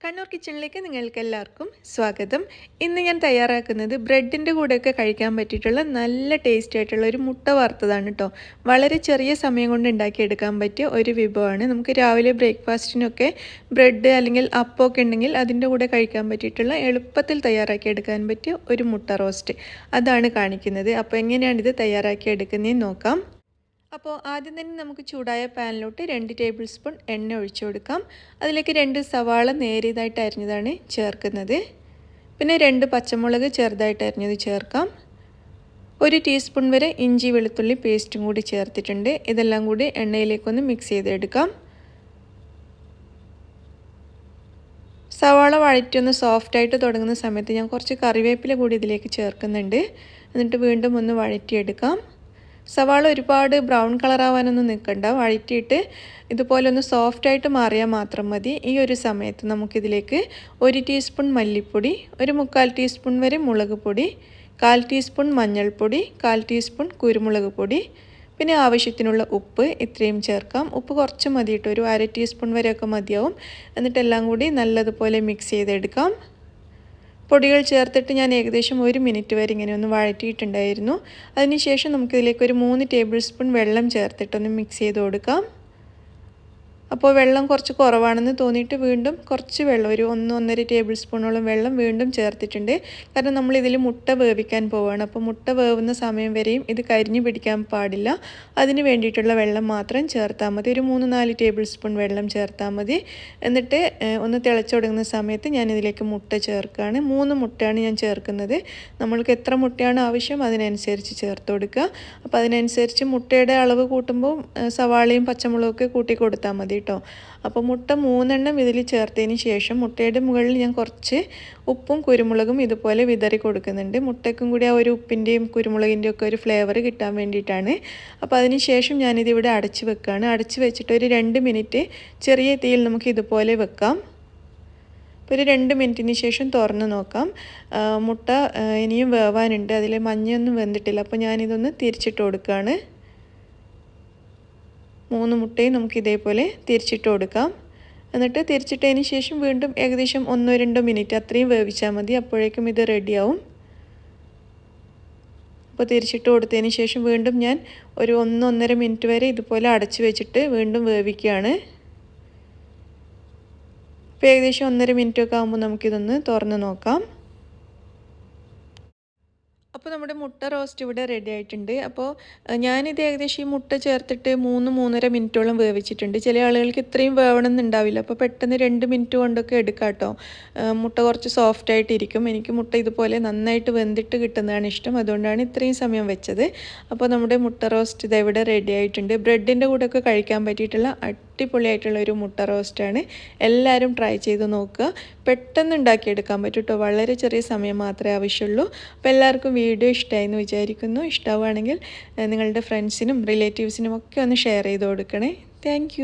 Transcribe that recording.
കണ്ണൂർ കിച്ചണിലേക്ക് നിങ്ങൾക്ക് എല്ലാവർക്കും സ്വാഗതം. ഇന്ന് ഞാൻ തയ്യാറാക്കുന്നത് ബ്രെഡിന്റെ കൂടെയൊക്കെ കഴിക്കാൻ പറ്റിയിട്ടുള്ള നല്ല ടേസ്റ്റ് ആയിട്ടുള്ള ഒരു മുട്ട വറുത്തതാണ് കേട്ടോ വളരെ ചെറിയ സമയം കൊണ്ട് ഉണ്ടാക്കിയെടുക്കാൻ പറ്റിയ ഒരു വിഭവമാണ്. നമുക്ക് രാവിലെ ബ്രേക്ക്ഫാസ്റ്റിനൊക്കെ ബ്രെഡ് അല്ലെങ്കിൽ അപ്പമൊക്കെ ഉണ്ടെങ്കിൽ അതിന്റെ കൂടെ കഴിക്കാൻ പറ്റിയിട്ടുള്ള എളുപ്പത്തിൽ തയ്യാറാക്കി എടുക്കാൻ പറ്റിയ ഒരു മുട്ട റോസ്റ്റ് അതാണ് കാണിക്കുന്നത്. അപ്പോൾ എങ്ങനെയാണിത് തയ്യാറാക്കി എടുക്കുന്നതെന്ന് നോക്കാം. അപ്പോൾ ആദ്യം തന്നെ നമുക്ക് ചൂടായ പാനിലോട്ട് രണ്ട് ടേബിൾ സ്പൂൺ എണ്ണ ഒഴിച്ചു കൊടുക്കാം. അതിലേക്ക് രണ്ട് സവാള നേരിയതായിട്ട് അരിഞ്ഞതാണ് ചേർക്കുന്നത്. പിന്നെ രണ്ട് പച്ചമുളക് ചെറുതായിട്ട് അരിഞ്ഞത് ചേർക്കാം. ഒരു ടീസ്പൂൺ വരെ ഇഞ്ചി വെളുത്തുള്ളി പേസ്റ്റും കൂടി ചേർത്തിട്ടുണ്ട്. ഇതെല്ലാം കൂടി എണ്ണയിലേക്കൊന്ന് മിക്സ് ചെയ്തെടുക്കാം. സവാള വഴറ്റൊന്ന് സോഫ്റ്റായിട്ട് തുടങ്ങുന്ന സമയത്ത് ഞാൻ കുറച്ച് കറിവേപ്പില കൂടി ഇതിലേക്ക് ചേർക്കുന്നുണ്ട്. എന്നിട്ട് വീണ്ടും ഒന്ന് വഴറ്റിയെടുക്കാം. സവാള ഒരുപാട് ബ്രൗൺ കളറാവാനൊന്നും നിൽക്കണ്ട. വഴറ്റിയിട്ട് ഇതുപോലെ ഒന്ന് സോഫ്റ്റായിട്ട് മാറിയാൽ മാത്രം മതി. ഈ ഒരു സമയത്ത് നമുക്കിതിലേക്ക് ഒരു ടീസ്പൂൺ മല്ലിപ്പൊടി ഒരു മുക്കാൽ ടീസ്പൂൺ വരെ മുളക് പൊടി കാൽ ടീസ്പൂൺ മഞ്ഞൾപ്പൊടി കാൽ ടീസ്പൂൺ കുരുമുളക് പൊടി പിന്നെ ആവശ്യത്തിനുള്ള ഉപ്പ് ഇത്രയും ചേർക്കാം. ഉപ്പ് കുറച്ച് മതിയിട്ട്? ഒരു അര ടീസ്പൂൺ വരെയൊക്കെ മതിയാവും. എന്നിട്ടെല്ലാം കൂടി നല്ലതുപോലെ മിക്സ് ചെയ്തെടുക്കാം. പൊടികൾ ചേർത്തിട്ട് ഞാൻ ഏകദേശം ഒരു മിനിറ്റ് വരെ ഇങ്ങനെ ഒന്ന് വഴറ്റിയിട്ടുണ്ടായിരുന്നു. അതിനുശേഷം നമുക്കിതിലേക്ക് ഒരു മൂന്ന് ടേബിൾ സ്പൂൺ വെള്ളം ചേർത്തിട്ടൊന്ന് മിക്സ് ചെയ്ത് കൊടുക്കാം. അപ്പോൾ വെള്ളം കുറച്ച് കുറവാണെന്ന് തോന്നിയിട്ട് വീണ്ടും കുറച്ച് വെള്ളം ഒരു ഒന്ന് ഒന്നര ടേബിൾ സ്പൂണോളം വെള്ളം വീണ്ടും ചേർത്തിട്ടുണ്ട്. കാരണം നമ്മൾ ഇതിൽ മുട്ട വേവിക്കാൻ പോവുകയാണ്. അപ്പോൾ മുട്ട വേവുന്ന സമയം വരെയും ഇത് കരിഞ്ഞു പിടിക്കാൻ പാടില്ല. അതിന് വേണ്ടിയിട്ടുള്ള വെള്ളം മാത്രം ചേർത്താൽ മതി. ഒരു മൂന്ന് നാല് ടേബിൾ സ്പൂൺ വെള്ളം ചേർത്താൽ മതി. എന്നിട്ട് ഒന്ന് തിളച്ചുടങ്ങുന്ന സമയത്ത് ഞാൻ ഇതിലേക്ക് മുട്ട ചേർക്കുകയാണ്. മൂന്ന് മുട്ടയാണ് ഞാൻ ചേർക്കുന്നത്. നമ്മൾക്ക് എത്ര മുട്ടയാണ് ആവശ്യം അതിനനുസരിച്ച് ചേർത്ത് കൊടുക്കുക. അപ്പോൾ അതിനനുസരിച്ച് മുട്ടയുടെ അളവ് കൂട്ടുമ്പോൾ സവാളയും പച്ചമുളകൊക്കെ കൂട്ടി കൊടുത്താൽ മതി. കേട്ടോ. അപ്പോൾ മുട്ട മൂന്നെണ്ണം ഇതിൽ ചേർത്തതിന് ശേഷം മുട്ടയുടെ മുകളിൽ ഞാൻ കുറച്ച് ഉപ്പും കുരുമുളകും ഇതുപോലെ വിതറി കൊടുക്കുന്നുണ്ട്. മുട്ടയ്ക്കും കൂടി ആ ഒരു ഉപ്പിന്റെയും കുരുമുളകിന്റെയും ഒക്കെ ഒരു ഫ്ലേവർ കിട്ടാൻ വേണ്ടിയിട്ടാണ്. അപ്പോൾ അതിന് ശേഷം ഞാനിതിവിടെ അടച്ച് വെക്കുകയാണ് അടച്ച് വെച്ചിട്ട് ഒരു രണ്ട് മിനിറ്റ് ചെറിയ തീയിൽ നമുക്ക് ഇതുപോലെ വെക്കാം. ഒരു രണ്ട് മിനിറ്റിന് ശേഷം തുറന്ന് നോക്കാം. മുട്ട ഇനിയും വേവാനുണ്ട്. അതിൽ മഞ്ഞയൊന്നും വെന്തിട്ടില്ല. അപ്പോൾ ഞാനിതൊന്ന് തിരിച്ചിട്ട് കൊടുക്കുകയാണ്. മൂന്ന് മുട്ടയും നമുക്ക് ഇതേപോലെ തിരിച്ചിട്ട് കൊടുക്കാം. എന്നിട്ട് തിരിച്ചിട്ടതിന് ശേഷം വീണ്ടും ഏകദേശം ഒന്നോ രണ്ടോ മിനിറ്റ് അത്രയും വേവിച്ചാൽ മതി. അപ്പോഴേക്കും ഇത് റെഡിയാവും. അപ്പോൾ തിരിച്ചിട്ട് കൊടുത്തതിന് ശേഷം വീണ്ടും ഞാൻ ഒരു ഒന്നൊന്നര മിനിറ്റ് വരെ ഇതുപോലെ അടച്ചു വെച്ചിട്ട് വീണ്ടും വേവിക്കുകയാണ്. ഇപ്പോൾ ഏകദേശം ഒന്നര മിനിറ്റൊക്കെ ആകുമ്പോൾ നമുക്കിതൊന്ന് തുറന്ന് നോക്കാം. അപ്പോൾ നമ്മുടെ മുട്ട റോസ്റ്റ് ഇവിടെ റെഡി ആയിട്ടുണ്ട്. അപ്പോൾ ഞാനിത് ഏകദേശം ഈ മുട്ട ചേർത്തിട്ട് മൂന്ന് മൂന്നര മിനിറ്റോളം വേവിച്ചിട്ടുണ്ട്. ചില ആളുകൾക്ക് ഇത്രയും വേവണമെന്നുണ്ടാവില്ല അപ്പോൾ പെട്ടെന്ന് രണ്ട് മിനിറ്റ് കൊണ്ടൊക്കെ എടുക്കാം കേട്ടോ മുട്ട കുറച്ച് സോഫ്റ്റ് ആയിട്ടിരിക്കും. എനിക്ക് മുട്ട ഇതുപോലെ നന്നായിട്ട് വെന്തിട്ട് കിട്ടുന്നതാണ് ഇഷ്ടം. അതുകൊണ്ടാണ് ഇത്രയും സമയം വെച്ചത്. അപ്പോൾ നമ്മുടെ മുട്ട റോസ്റ്റ് ഇത് ഇവിടെ റെഡി ആയിട്ടുണ്ട്. ബ്രെഡിന്റെ കൂടെയൊക്കെ കഴിക്കാൻ പറ്റിയിട്ടുള്ള അടിപൊളിയായിട്ടുള്ള ഒരു മുട്ട റോസ്റ്റാണ്. എല്ലാവരും ട്രൈ ചെയ്ത് നോക്കുക. പെട്ടെന്ന് ഉണ്ടാക്കിയെടുക്കാൻ പറ്റും കേട്ടോ വളരെ ചെറിയ സമയം മാത്രമേ ആവശ്യമുള്ളൂ. അപ്പോൾ എല്ലാവർക്കും വീഡിയോ ഇഷ്ടമായി എന്ന് വിചാരിക്കുന്നു ഇഷ്ടമാവുകയാണെങ്കിൽ നിങ്ങളുടെ ഫ്രണ്ട്സിനും റിലേറ്റീവ്സിനും ഒക്കെ ഒന്ന് ഷെയർ ചെയ്ത് കൊടുക്കണേ. താങ്ക്